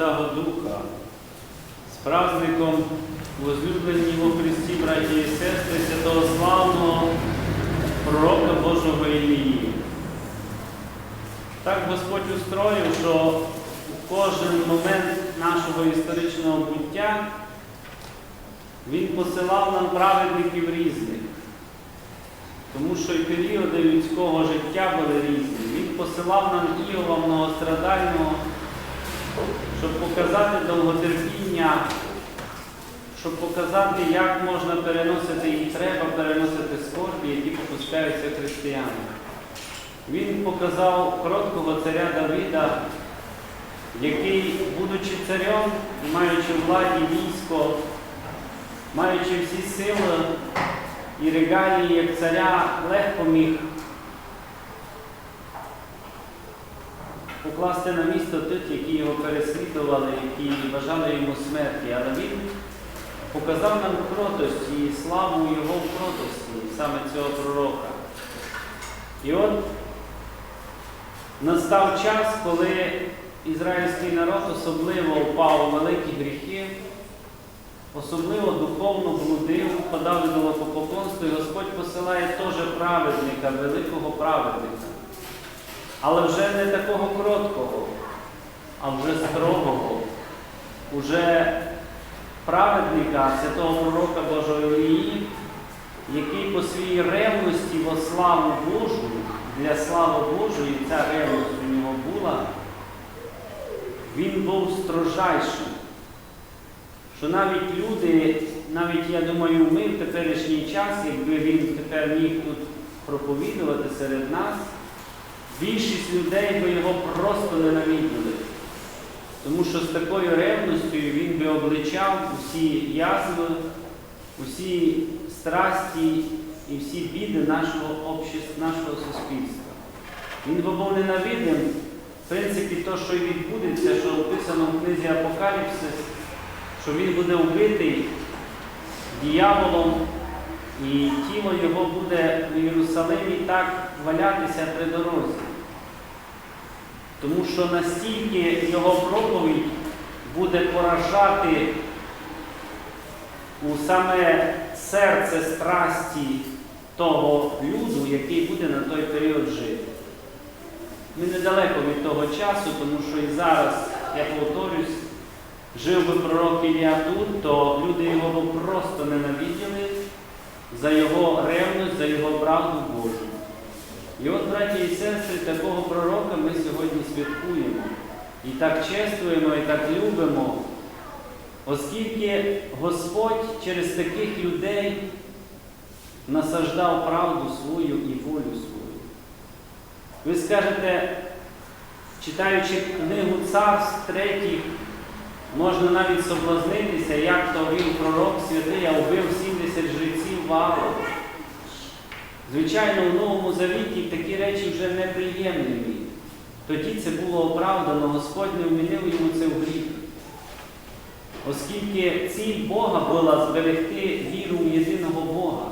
Святого Духа. З праздником возлюблені во Христі, браті і сестри, святого славного пророка Божого Ілії. Так Господь устроїв, що у кожен момент нашого історичного буття Він посилав нам праведників різних. Тому що і періоди людського життя були різні. Він посилав нам Іова многострадального, щоб показати довготерпіння, щоб показати, як можна переносити і треба переносити скорбі, які попускаються християнам. Він показав кроткого царя Давида, який, будучи царем, маючи владі військо, маючи всі сили, і регалії як царя легко міг покласти на місто тих, які його переслідували, які бажали йому смерті. Але він показав нам кротость і славу його в кротості, саме цього пророка. І от настав час, коли ізраїльський народ особливо впав у великі гріхи особливо духовно блудив, впадав до лопопоклонства, і Господь посилає теж праведника, великого праведника. Але вже не такого короткого, а вже строгого, уже праведника, святого пророка Божого Ілії, який по своїй ревності во славу Божу, для слави Божої, ця ревність у нього була, він був строжайшим що навіть люди, навіть я думаю, ми в теперішній час, якби він тепер міг тут проповідувати серед нас, більшість людей би його просто ненавиділи. Тому що з такою ревністю він би обличав усі язви, усі страсті і всі біди нашого общества, нашого суспільства. Він би був ненавидим, в принципі, то, що і відбудеться, що описано в книзі Апокаліпсис, що він буде вбитий дияволом, і тіло його буде в Єрусалимі так валятися при дорозі. Тому що настільки його проповідь буде поражати у саме серце страсті того люду, який буде на той період жити. Ми недалеко від того часу, тому що і зараз, я повторюсь, жив би пророк Ілля тут, то люди його б просто ненавиділи за його ревність, за його правду Божу. І от, браті і сестри, такого пророка святкуємо. І так чествуємо, і так любимо, оскільки Господь через таких людей насаждав правду свою і волю свою. Ви скажете, читаючи книгу царств третіх, Можна навіть соблазнитися, як то він пророк святий, а вбив 70 жреців Ваву. Звичайно, в Новому Завіті такі речі вже неприємні. Тоді це було оправдано, Господь не вмінив йому це в гріх. Оскільки ціль Бога була зберегти віру в єдиного Бога.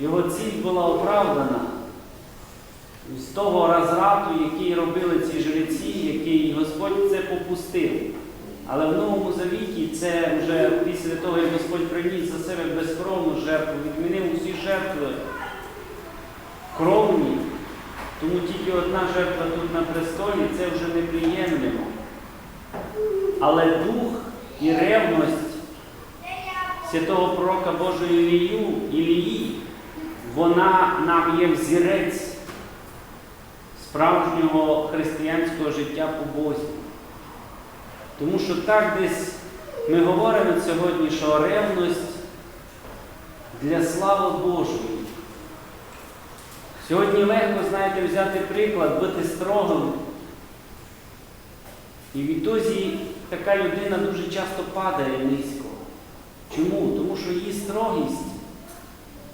Його ціль була оправдана з того розрату, який робили ці жреці, який Господь це попустив. Але в Новому Завіті це вже після того, як Господь приніс за себе безкровну жертву, відмінив усі жертви кровні, тому тільки одна жертва тут на престолі це вже неприємно. Але дух і ревність святого пророка Божої Ілію, Ілії, вона нам є взірець справжнього християнського життя по Бозі. Тому що так десь ми говоримо сьогодні, що ревність для слави Божої. Сьогодні легко, знаєте, взяти приклад, бути строгим. І відтоді така людина дуже часто падає низько. Чому? Тому що її строгість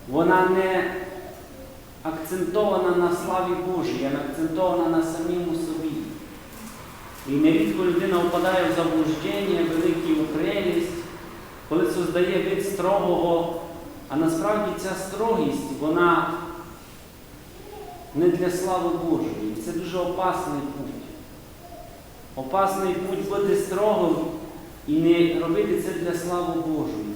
вона не акцентована на славі Божій, а акцентована на самому собі. І нерідко людина впадає в заблуждення, велику прелість, коли создає вид строгого, а насправді ця строгість, вона не для слави Божої. Це дуже опасний путь. Опасний путь бути строгим і не робити це для слави Божої.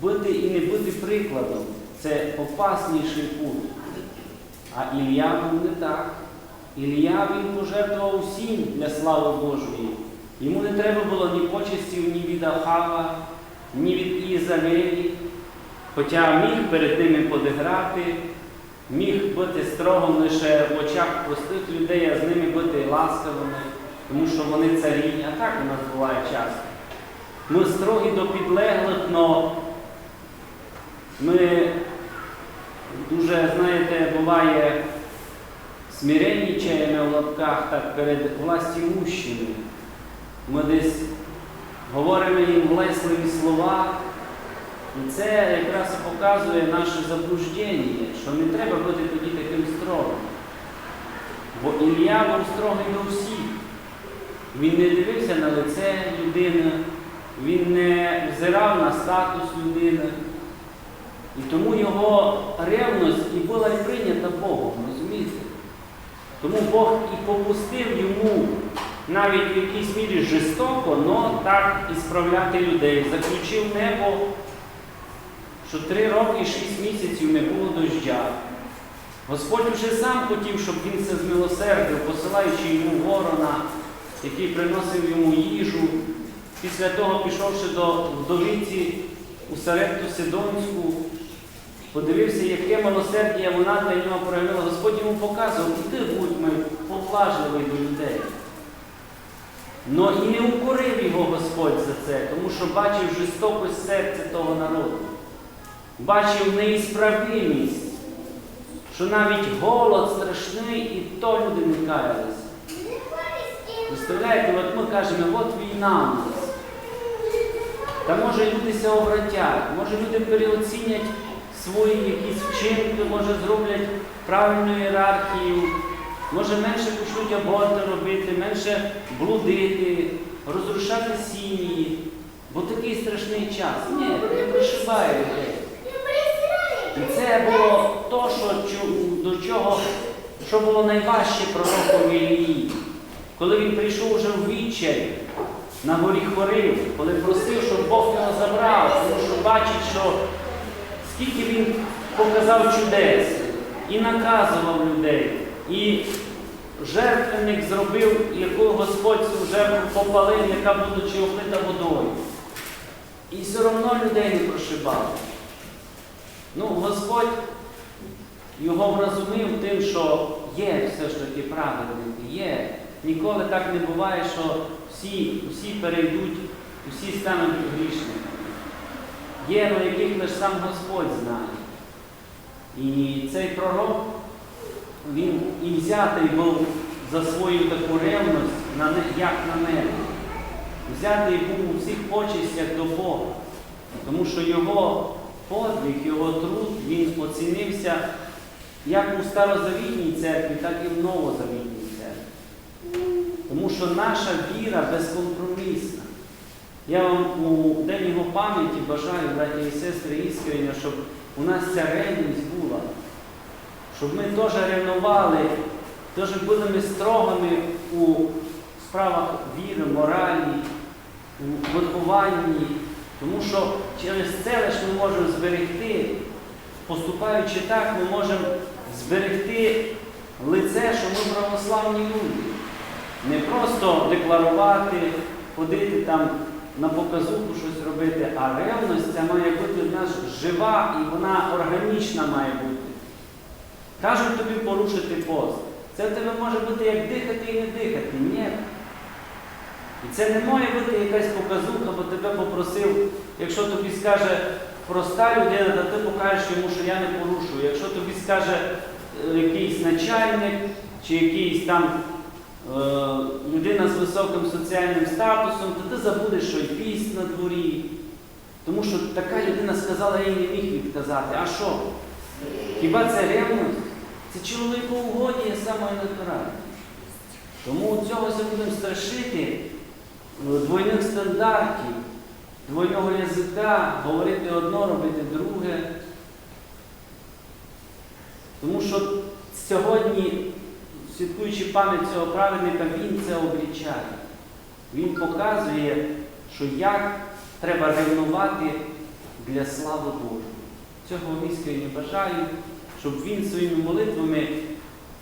Бути і не бути прикладом це опасніший путь. А Ілля був не так. Ілля він пожертвував усім для слави Божої. Йому не треба було ні почестів, ні від Ахава, ні від Ізавелі. Хоча міг перед ними подиграти, міг бути строгом лише в очах простих людей, а з ними бути ласкавими, тому що вони царі, а так у нас буває часто. Ми строгі до підлеглих, но ми дуже, знаєте, буває смиренничаємо в лапках так перед власті властімущими. Ми десь говоримо їм влесливі слова. І це якраз і показує наше заблуждення, що не треба бути тоді таким строгим. Бо Ілля був строгий до всіх. Він не дивився на лице людини, він не взирав на статус людини. І тому його ревність і була і прийнята Богом, розумієте? Тому Бог і попустив йому навіть в якійсь мірі жорстоко, але так і справляти людей. Заключив небо, що три роки і шість місяців не було дождя. Господь вже сам хотів, щоб він це змилосердив, посилаючи йому ворона, який приносив йому їжу. Після того, пішовши до вдовиці у Сарепту Сидонську, подивився, яке милосердя вона для нього проявила. Господь йому показував, і ти будь ми поблажливий до людей. Но і не укорив його Господь за це, тому що бачив жорстокость серця того народу, бачив неісправимість, що навіть голод страшний, і то люди не каялися. Представляєте, от ми кажемо, от війна у нас. Та може люди ся обратять, може люди переоцінять свої якісь вчинки, може зроблять правильну ієрархію, може менше почнуть аборти робити, менше блудити, розрушати сім'ї. Бо такий страшний час. Ні, не пришибає людей. І це було то, що, до чого, що було найважче пророкові Ілії. Коли він прийшов вже в відчай на горі Хорив, коли просив, щоб Бог його забрав, тому що бачить, що скільки він показав чудес і наказував людей, і жертвенник зробив, яку Господь цю жертву попалив, яка будучи облита водою. І все одно людей не прошибав. Ну, Господь його вразумив тим, що є все ж таки праведники, є. Ніколи так не буває, що всі, всі перейдуть, всі стануть грішними. Є, но яких лише сам Господь знає. І цей пророк, він і взятий був за свою таку ревність, на як на небо. Взятий був у всіх почестях до Бога, тому що його подвиг, його труд, він оцінився як у старозавітній церкві, так і в новозавітній церкві. Тому що наша віра безкомпромісна. Я вам у День його пам'яті бажаю, браті і сестри, іскренньо, щоб у нас ця ревність була, щоб ми теж ревнували, теж були ми строгими у справах віри, моралі, у вихованні, тому що через це лише ми можемо зберегти, поступаючи так, ми можемо зберегти лице, що ми православні люди. Не просто декларувати, ходити там на показуху щось робити, а ревність ця має бути в нас жива і вона органічна має бути. Кажуть тобі порушити пост. Це в тебе може бути як дихати і не дихати. Ні. І це не має бути якась показуха, бо тебе попросив, якщо тобі скаже проста людина, то ти покажеш йому, що я не порушую. Якщо тобі скаже е, якийсь начальник чи якийсь там е, людина з високим соціальним статусом, то ти забудеш, що і піст на дворі. Тому що така людина сказала, я їй не міг відказати. А що? Хіба це ревність? Це чоловікоугодія саме натуральне. Тому цього все будемо страшити двойних стандартів, двойного язика, говорити одно, робити друге. Тому що сьогодні, святкуючи пам'ять цього праведника, він це облічає. Він показує, що як треба ревнувати для слави Божої. Цього іскренне бажаю, щоб він своїми молитвами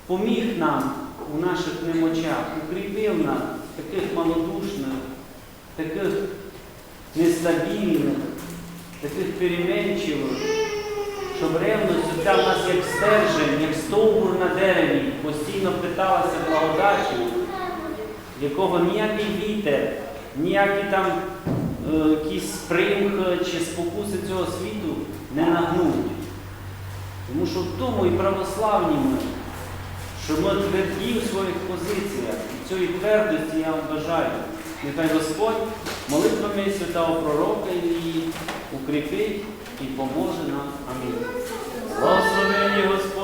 поміг нам у наших немочах, укріпив нас, таких малодушних, таких нестабільних, таких переменчивих, щоб ревність ця в нас як стержень, як стовбур на дереві, постійно питалася благодаттю, якого ніякий вітер, ніякий там е, якийсь примх чи спокуси цього світу не нагнуть. Тому що в тому і православні ми, що ми тверді в своїх позиціях. І цієї твердості я вам бажаю. Нехай Господь молитвами святого пророка її укріпить і поможе нам. Амінь. Благословені Господне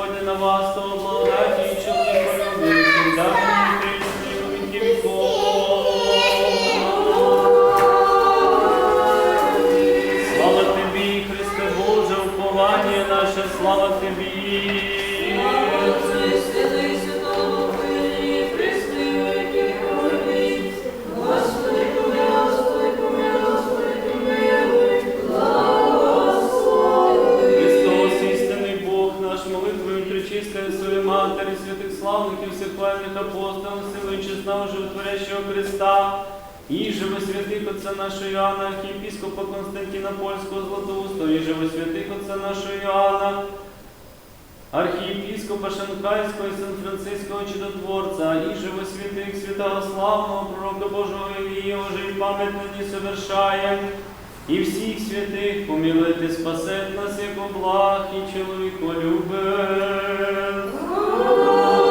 Христа, і живо святих Отця нашого Іоанна, архієпіскопа Константина Польського Златоустого, і живо святих Отця нашого Іоанна, архієпіскопа Шанхайського і Сан-Франциського чудотворця, і живо святих святого славного пророка Божого Ілії, уже й пам'ять нині совершає. І всіх святих помилуйте, спасет нас, як облах і чоловіколюбець.